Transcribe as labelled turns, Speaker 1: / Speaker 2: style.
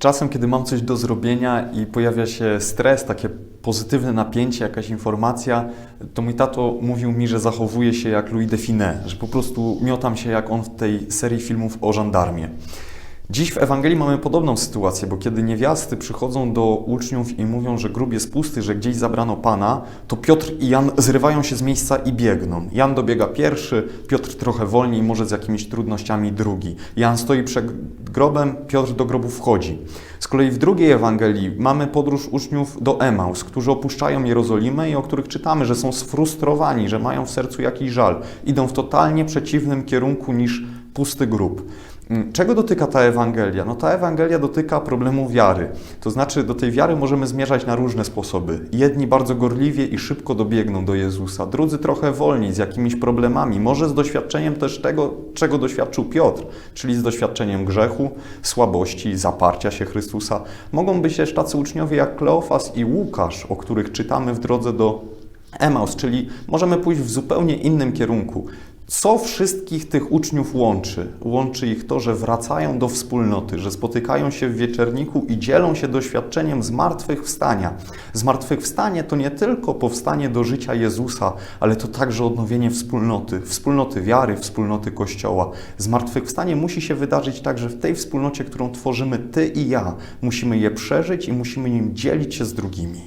Speaker 1: czasem, kiedy mam coś do zrobienia i pojawia się stres, takie pozytywne napięcie, jakaś informacja, to mój tato mówił mi, że zachowuje się jak Louis de Funès, że po prostu miotam się jak on w tej serii filmów o żandarmie. Dziś w Ewangelii mamy podobną sytuację, bo kiedy niewiasty przychodzą do uczniów i mówią, że grób jest pusty, że gdzieś zabrano Pana, to Piotr i Jan zrywają się z miejsca i biegną. Jan dobiega pierwszy, Piotr trochę wolniej, może z jakimiś trudnościami drugi. Jan stoi przed grobem, Piotr do grobu wchodzi. Z kolei w drugiej Ewangelii mamy podróż uczniów do Emaus, którzy opuszczają Jerozolimę i o których czytamy, że są sfrustrowani, że mają w sercu jakiś żal. Idą w totalnie przeciwnym kierunku niż pusty grób. Czego dotyka ta Ewangelia? No ta Ewangelia dotyka problemu wiary. To znaczy do tej wiary możemy zmierzać na różne sposoby. Jedni bardzo gorliwie i szybko dobiegną do Jezusa, drudzy trochę wolniej, z jakimiś problemami, może z doświadczeniem też tego, czego doświadczył Piotr, czyli z doświadczeniem grzechu, słabości, zaparcia się Chrystusa. Mogą być też tacy uczniowie jak Kleofas i Łukasz, o których czytamy w drodze do Emaus, czyli możemy pójść w zupełnie innym kierunku. Co wszystkich tych uczniów łączy? Łączy ich to, że wracają do wspólnoty, że spotykają się w wieczerniku i dzielą się doświadczeniem zmartwychwstania. Zmartwychwstanie to nie tylko powstanie do życia Jezusa, ale to także odnowienie wspólnoty, wspólnoty wiary, wspólnoty Kościoła. Zmartwychwstanie musi się wydarzyć także w tej wspólnocie, którą tworzymy Ty i ja. Musimy je przeżyć i musimy nim dzielić się z drugimi.